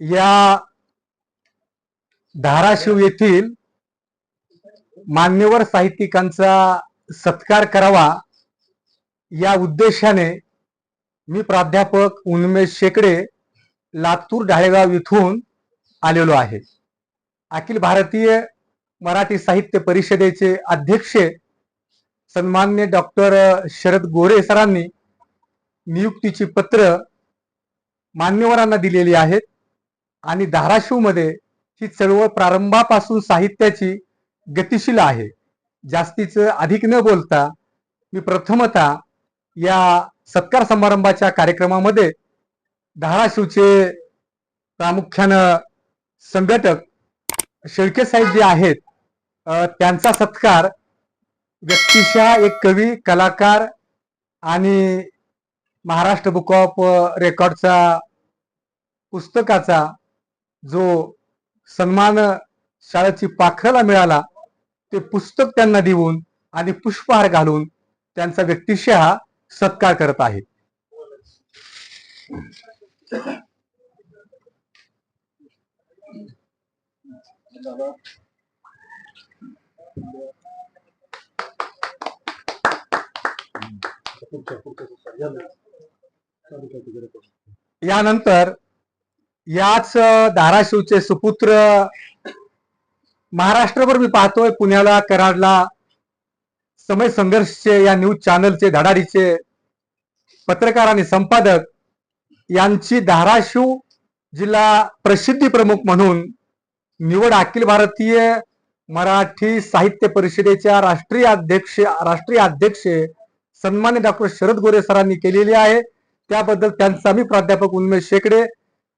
या धाराशिव येथील मान्यवर साहित्यिकांचा सत्कार करावा या उद्देशाने मी प्राध्यापक उन्मेष शेकडे लातूर ढाळेगाव इथून आलेलो आहे. अखिल भारतीय मराठी साहित्य परिषदेचे अध्यक्ष सन्मान्य डॉक्टर शरद गोरे सरांनी नियुक्तीची पत्र मान्यवरांना दिलेली आहेत. आणि धाराशिवमध्ये ही चळवळ प्रारंभापासून साहित्याची गतिशील आहे. जास्तीचं अधिक न बोलता मी प्रथमतः या सत्कार समारंभाच्या कार्यक्रमामध्ये धाराशिवचे प्रामुख्यानं संघटक शेळके साहेब जे आहेत त्यांचा सत्कार व्यक्तिशः एक कवी कलाकार आणि महाराष्ट्र बुक ऑफ रेकॉर्डचा पुस्तकाचा जो सन्मान शाळेची पाखराला मिळाला ते पुस्तक त्यांना देऊन आणि पुष्पहार घालून त्यांचा व्यक्तिशः सत्कार करत आहे. यानंतर याच धाराशिवचे सुपुत्र महाराष्ट्रभर मी पाहतोय. पुण्याला कराडला समय संघर्षचे या न्यूज चॅनलचे धडाडीचे पत्रकार आणि संपादक यांची धाराशिव जिल्हा प्रसिद्धी प्रमुख म्हणून निवड अखिल भारतीय मराठी साहित्य परिषदेच्या राष्ट्रीय अध्यक्ष राष्ट्रीय अध्यक्ष सन्मान्य डॉक्टर शरद गोरे सरांनी केलेली आहे. त्याबद्दल त्यांचा मी प्राध्यापक उन्मेष शेकडे.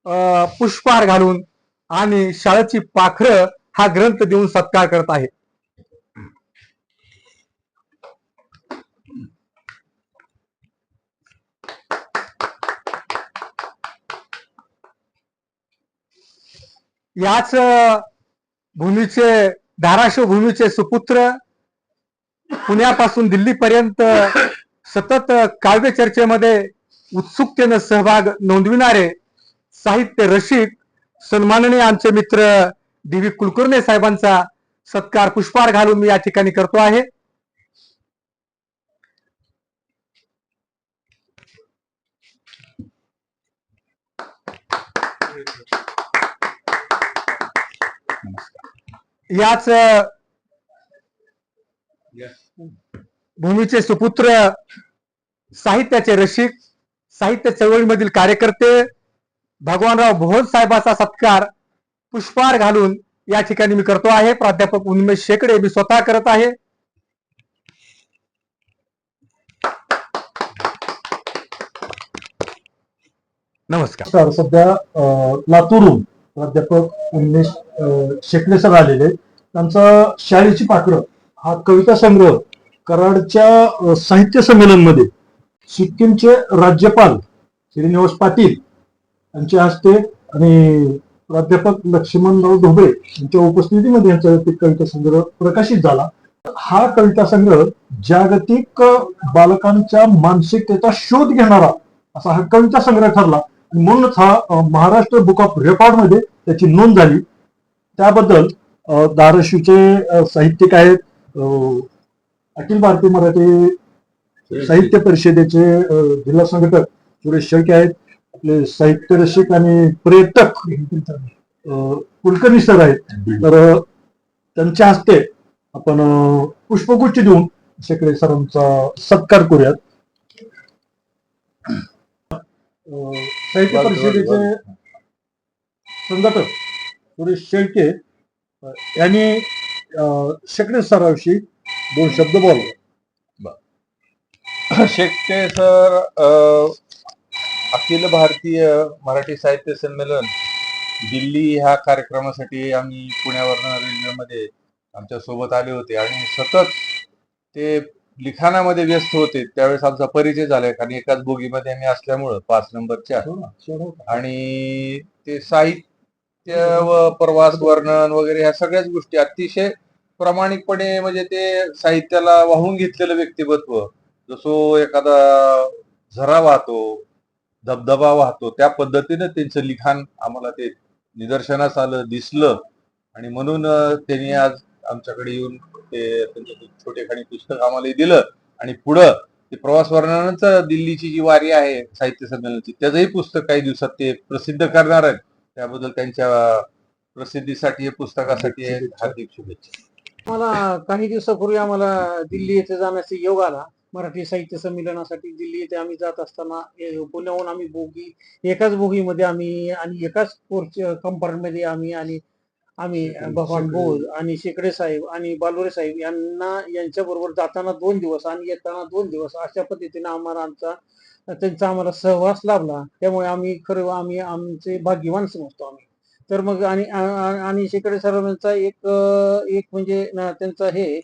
पुष्पहार घालून आणि शाळेची पाखरं हा ग्रंथ देऊन सत्कार करत आहे याच भूमीचे धाराशिव भूमीचे सुपुत्र पुण्यापासून दिल्लीपर्यंत सतत काव्य चर्चेमध्ये उत्सुकतेनं सहभाग नोंदविणारे साहित्य रसिक सन्माननीय आमचे मित्र दिवी कुलकर्णी साहेबांचा सत्कार पुष्पहार घालून मी या ठिकाणी करतो आहे. याच भूमीचे सुपुत्र साहित्याचे रसिक साहित्य चळवळीमधील कार्यकर्ते भगवानराव भोज साहेबाचा सत्कार पुष्पहार घालून या ठिकाणी मी करतो आहे. प्राध्यापक उन्मेष शेकडे मी स्वतः करत आहे. नमस्कार. सध्या लातूरून प्राध्यापक उन्मेष शेकडे सर आलेले त्यांचा शाळेची पाखरं हा कविता संग्रह कराडच्या साहित्य साहित्य संमेलनमध्ये सिक्कीमचे राज्यपाल श्रीनिवास पाटील यांच्या हस्ते आणि प्राध्यापक लक्ष्मणराव ढोबळे यांच्या उपस्थितीमध्ये यांचा ते कविता संग्रह प्रकाशित झाला. हा कविता संग्रह जागतिक बालकांच्या मानसिकतेचा शोध घेणारा असा हा कविता संग्रह ठरला. म्हणूनच हा महाराष्ट्र बुक ऑफ रेकॉर्डमध्ये त्याची नोंद झाली. त्याबद्दल धाराशिवचे साहित्यिक आहेत अखिल भारतीय मराठी साहित्य परिषदेचे जिल्हा संघटक सुरेश शेळके आहेत. आपले साहित्य रसिक आणि पर्यटक कुलकर्णी सर आहेत. तर त्यांच्या हस्ते आपण पुष्पगुच्छ देऊन शेकडे सरांचा सत्कार करूयात. साहित्य परिषदेचे संघटक सुरेश शेळके यांनी शेकडे सराविषयी दोन शब्द बोलले शेट्टे सर अखिल भारतीय मराठी साहित्य संमेलन दिल्ली ह्या कार्यक्रमासाठी आम्ही पुण्यावरनं रेल्वेमध्ये आमच्यासोबत आले होते आणि सतत ते लिखाणामध्ये व्यस्त होते. त्यावेळेस आमचा परिचय झालाय. कारण एकाच बोगीमध्ये आम्ही असल्यामुळं पाच नंबरच्या आणि ते साहित्य व प्रवास वर्णन वगैरे ह्या सगळ्याच गोष्टी अतिशय प्रामाणिकपणे म्हणजे ते साहित्याला वाहून घेतलेलं व्यक्तिमत्व. जसो एखादा झरा वाहतो धबधबा वाहतो. त्या पद्धतीने त्यांचं लिखाण आम्हाला ते निदर्शनास आलं दिसलं. आणि म्हणून त्यांनी आज आमच्याकडे येऊन ते त्यांचं छोटेखानी पुस्तक आम्हाला दिलं. आणि पुढं ते प्रवास वर्णनाचं दिल्लीची जी वारी आहे साहित्य संमेलनाची त्याचंही पुस्तक काही दिवसात ते प्रसिद्ध करणार आहेत. त्याबद्दल त्यांच्या प्रसिद्धीसाठी पुस्तकासाठी हार्दिक शुभेच्छा. मला काही दिवसापूर्वी आम्हाला दिल्ली येथे जाण्याचा योग आला. मराठी साहित्य संमेलनासाठी दिल्ली येथे आम्ही जात असताना पुण्याहून आम्ही बोगी एकाच बोगीमध्ये आम्ही आणि एकाच कोच कंपार्टमध्ये आम्ही आणि आम्ही भगवान बोध आणि शेकडे साहेब आणि बालोरे साहेब यांना यांच्या बरोबर जाताना दोन दिवस आणि येताना दोन दिवस अशा पद्धतीने आम्हाला आमचा त्यांचा आम्हाला सहवास लाभला. त्यामुळे आम्ही खरं आम्ही आमचे भाग्यवान समजतो आम्ही. तर मग आणि आणि शेकडे सरांचा एक एक म्हणजे त्यांचा हे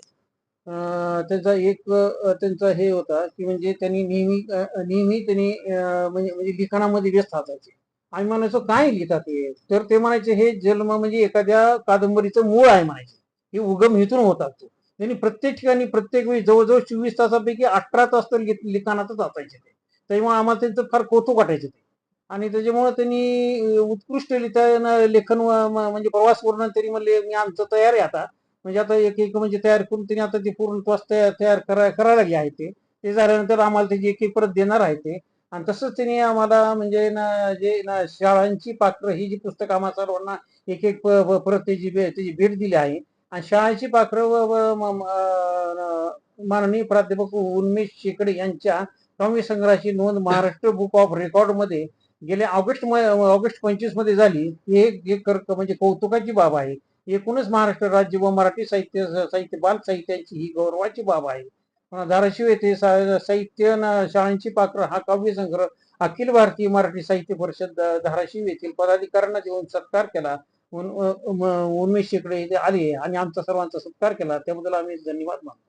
त्यांचा एक त्यांचा हे होता की म्हणजे त्यांनी नेहमी नेहमी त्यांनी म्हणजे म्हणजे लिखाणामध्ये व्यस्त असायचे. आम्ही म्हणायचो काय लिहितात हे? तर ते म्हणायचे हे जन्म म्हणजे एखाद्या कादंबरीचं मूळ आहे म्हणायचे. हे उगम हेतून होतात तो. त्यांनी प्रत्येक ठिकाणी प्रत्येक वेळी जवळजवळ चोवीस तासापैकी अठरा तास तर लिखाणातच असायचे ते. त्यामुळे आम्हाला त्यांचं फार कौतुक वाटायचे ते. आणि त्याच्यामुळे त्यांनी उत्कृष्ट लिहिता लेखन म्हणजे प्रवास वर्णन तरी म्हणले मी आमचं तयार आहे आता. म्हणजे आता एक एक म्हणजे तयार करून त्यांनी आता ते पूर्ण तयार तयार करा करायला घ्या आहे ते. ते झाल्यानंतर आम्हाला त्याची एक एक परत देणार आहे ते. आणि तसंच त्यांनी आम्हाला म्हणजे ना जे ना शाळांची पात्र ही जी पुस्तक आम्हाला सर्वांना एक एक परत त्याची त्याची भेट दिली आहे. आणि शाळांची पाखरं व म- माननीय प्राध्यापक उन्मेष शेकडे यांच्या काव्य संग्रहाची नोंद महाराष्ट्र बुक ऑफ रेकॉर्डमध्ये गेल्या ऑगस्ट म- ऑगस्ट पंचवीसमध्ये झाली. हे एक एक कर- म्हणजे कौतुकाची बाब आहे. एकूणच महाराष्ट्र राज्य व मराठी साहित्य साहित्य बाल साहित्याची ही गौरवाची बाब आहे. धाराशिव येथे साहित्य शाळांची पाखरं हा काव्य संग्रह अखिल भारतीय मराठी साहित्य परिषद धाराशिव येथील पदाधिकाऱ्यांना देऊन सत्कार केला. उन्मेश उन्मेष शेकडे आले आणि आमचा सर्वांचा सत्कार केला. त्याबद्दल आम्ही धन्यवाद मानतो.